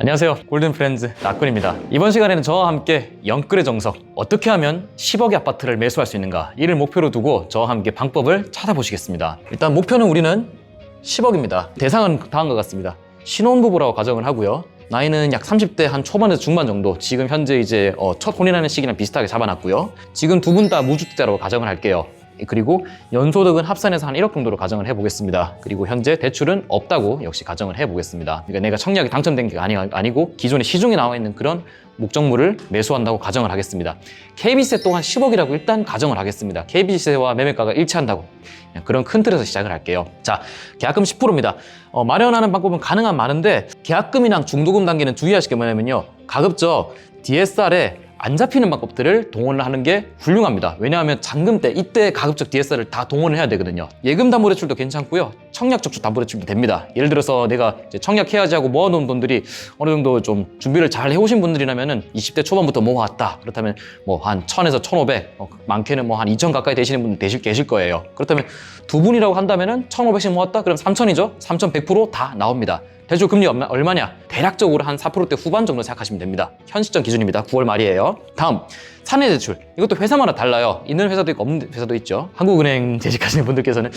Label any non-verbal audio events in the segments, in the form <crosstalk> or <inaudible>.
안녕하세요. 골든 프렌즈 낙군입니다. 이번 시간에는 저와 함께 영끌의 정석, 어떻게 하면 10억의 아파트를 매수할 수 있는가, 이를 목표로 두고 저와 함께 방법을 찾아보시겠습니다. 일단 목표는 우리는 10억입니다. 대상은 다음과 같습니다. 신혼부부라고 가정을 하고요. 나이는 약 30대 한 초반에서 중반 정도. 지금 현재 이제 어, 첫 혼인하는 시기랑 비슷하게 잡아놨고요. 지금 두 분 다 무주택자로 가정을 할게요. 그리고 연소득은 합산해서 한 1억 정도로 가정을 해보겠습니다. 그리고 현재 대출은 없다고 역시 가정을 해보겠습니다. 그러니까 내가 청약이 당첨된 게 아니, 아니고 기존에 시중에 나와 있는 그런 목적물을 매수한다고 가정을 하겠습니다. KB세 또한 10억이라고 일단 가정을 하겠습니다. KB세와 매매가가 일치한다고 그런 큰 틀에서 시작을 할게요. 자, 계약금 10%입니다. 어, 마련하는 방법은 가능한 많은데 계약금이랑 중도금 단계는 주의하실 게 뭐냐면요. 가급적 DSR에 안 잡히는 방법들을 동원을 하는 게 훌륭합니다. 왜냐하면 잔금 때 이때 가급적 DSR을 다 동원을 해야 되거든요. 예금 담보 대출도 괜찮고요. 청약 저축 담보 대출도 됩니다. 예를 들어서 내가 청약해야지 하고 모아놓은 돈들이 어느 정도 좀 준비를 잘 해오신 분들이라면은 20대 초반부터 모아왔다. 그렇다면 뭐 한 1000에서 1500, 어, 많게는 뭐 한 2000 가까이 되시는 분들 되실, 계실 거예요. 그렇다면 두 분이라고 한다면은 1500씩 모았다? 그럼 3000이죠? 3100%다 나옵니다. 대출 금리 얼마, 얼마냐? 대략적으로 한 4%대 후반 정도 생각하시면 됩니다. 현 시점 기준입니다. 9월 말이에요. 다음, 사내 대출. 이것도 회사마다 달라요. 있는 회사도 있고 없는 회사도 있죠. 한국은행 <laughs> 재직하시는 분들께서는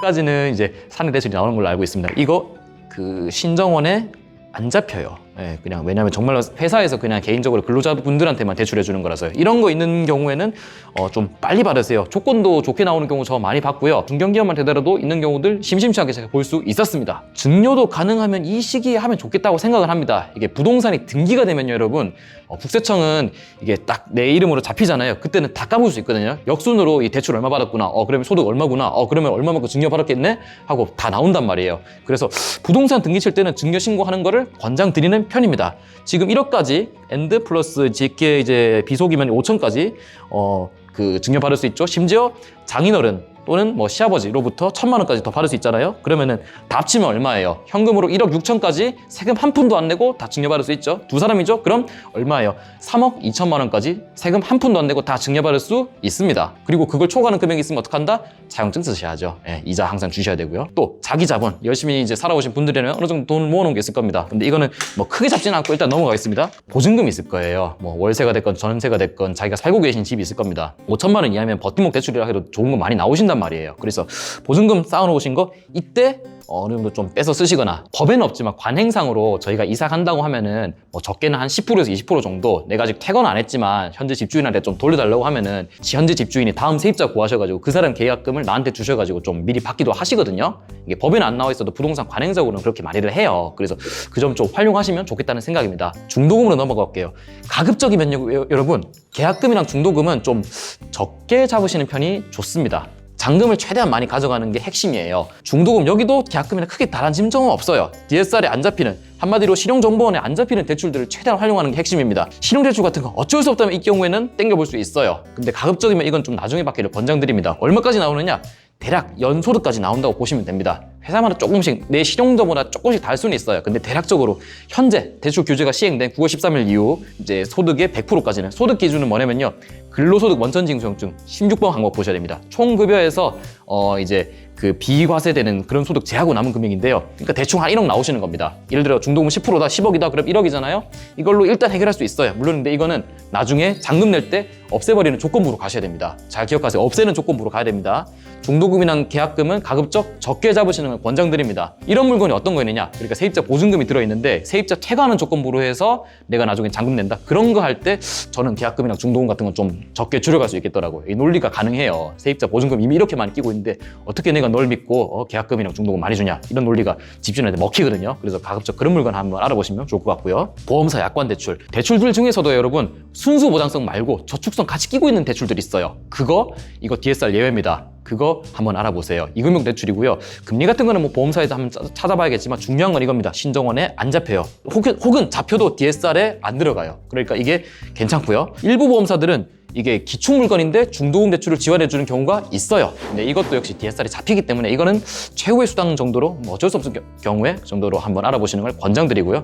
까지는 이제 사내 대출이 나오는 걸로 알고 있습니다. 이거 그 신정원에 안 잡혀요. 예, 그냥 왜냐하면 정말로 회사에서 그냥 개인적으로 근로자분들한테만 대출해 주는 거라서요. 이런 거 있는 경우에는 어, 좀 빨리 받으세요. 조건도 좋게 나오는 경우 저 많이 봤고요. 중견기업만 되더라도 있는 경우들 심심치 않게 제가 볼 수 있었습니다. 증여도 가능하면 이 시기에 하면 좋겠다고 생각을 합니다. 이게 부동산이 등기가 되면요, 여러분. 어, 국세청은 이게 딱 내 이름으로 잡히잖아요. 그때는 다 까볼 수 있거든요. 역순으로 이 대출 얼마 받았구나. 어, 그러면 소득 얼마구나. 어, 그러면 얼마만큼 증여 받았겠네? 하고 다 나온단 말이에요. 그래서 부동산 등기 칠 때는 증여 신고하는 거를 권장 드리는 편입니다. 지금 1억까지 엔드 플러스 제게 이제 비속이면 5천까지 어, 그 증여 받을 수 있죠. 심지어 장인어른 또는 뭐 시아버지로부터 천만 원까지 더 받을 수 있잖아요. 그러면은 다 합치면 얼마예요? 현금으로 1억 6천까지 세금 한 푼도 안 내고 다 증여받을 수 있죠. 두 사람이죠? 그럼 얼마예요? 3억 2천만 원까지 세금 한 푼도 안 내고 다 증여받을 수 있습니다. 그리고 그걸 초과하는 금액이 있으면 어떡한다? 자격증 쓰셔야죠. 예, 이자 항상 주셔야 되고요. 또 자기 자본 열심히 이제 살아오신 분들에는 어느 정도 돈을 모아놓은 게 있을 겁니다. 근데 이거는 뭐 크게 잡지는 않고 일단 넘어가겠습니다. 보증금이 있을 거예요. 뭐 월세가 됐건 전세가 됐건 자기가 살고 계신 집이 있을 겁니다. 5천만 원 이하면 버팀목 대출이라 해도 좋은 거 많이 나오신단 말이에요. 그래서 보증금 쌓아놓으신 거 이때 어느 정도 좀 빼서 쓰시거나 법에는 없지만 관행상으로 저희가 이사 간다고 하면은 뭐 적게는 한 10%에서 20% 정도 내가 아직 퇴건 안 했지만 현재 집주인한테 좀 돌려달라고 하면은 지- 현재 집주인이 다음 세입자 구하셔가지고 그 사람 계약금을 나한테 주셔가지고 좀 미리 받기도 하시거든요. 이게 법에는 안 나와 있어도 부동산 관행적으로는 그렇게 많이들 해요. 그래서 그 점 좀 활용하시면 좋겠다는 생각입니다. 중도금으로 넘어갈게요. 가급적이면요, 여러분 계약금이랑 중도금은 좀 적게 잡으시는 편이 좋습니다. 잔금을 최대한 많이 가져가는 게 핵심이에요. 중도금 여기도 계약금이랑 크게 다른 짐정은 없어요. DSR에 안 잡히는 한마디로 신용정보원에 안 잡히는 대출들을 최대한 활용하는 게 핵심입니다. 신용대출 같은 거 어쩔 수 없다면 이 경우에는 땡겨볼 수 있어요. 근데 가급적이면 이건 좀 나중에 받기를 권장드립니다. 얼마까지 나오느냐? 대략 연소득까지 나온다고 보시면 됩니다. 회사마다 조금씩 내 실용도보다 조금씩 다를 수는 있어요. 근데 대략적으로 현재 대출 규제가 시행된 9월 13일 이후 이제 소득의 100%까지는 소득 기준은 뭐냐면요. 근로소득 원천징수용증 16번 항목 보셔야 됩니다. 총 급여에서 어 이제 그 비과세되는 그런 소득 제하고 남은 금액인데요. 그러니까 대충 한 1억 나오시는 겁니다. 예를 들어 중도금 10%다 10억이다 그럼 1억이잖아요. 이걸로 일단 해결할 수 있어요. 물론 근데 이거는 나중에 잔금 낼 때 없애버리는 조건부로 가셔야 됩니다. 잘 기억하세요. 없애는 조건부로 가야 됩니다. 중도금이랑 계약금은 가급적 적게 잡으시는 걸 권장드립니다. 이런 물건이 어떤 거였느냐? 그러니까 세입자 보증금이 들어있는데 세입자 퇴가하는 조건부로 해서 내가 나중에 잔금 낸다. 그런 거 할 때 저는 계약금이랑 중도금 같은 건 좀 적게 줄여갈 수 있겠더라고요. 이 논리가 가능해요. 세입자 보증금 이미 이렇게 많이 끼고 있는데 어떻게 내가 널 믿고 어, 계약금이랑 중도금 많이 주냐? 이런 논리가 집주인한테 먹히거든요. 그래서 가급적 그런 물건 한번 알아보시면 좋을 것 같고요. 보험사 약관 대출. 대출들 중에서도 여러분 순수 보장성 말고 저축성 같이 끼고 있는 대출들이 있어요. 그거 이거 DSR 예외입니다. 그거 한번 알아보세요. 이금융 대출이고요. 금리 같은 거는 뭐 보험사에서 한번 짜- 찾아봐야겠지만 중요한 건 이겁니다. 신정원에 안 잡혀요. 혹은, 혹은 잡혀도 DSR에 안 들어가요. 그러니까 이게 괜찮고요. 일부 보험사들은 이게 기축 물건인데 중도금 대출을 지원해 주는 경우가 있어요. 근데 이것도 역시 DSR이 잡히기 때문에 이거는 최후의 수당 정도로 뭐 어쩔 수 없을 겨- 경우에 정도로 한번 알아보시는 걸 권장드리고요.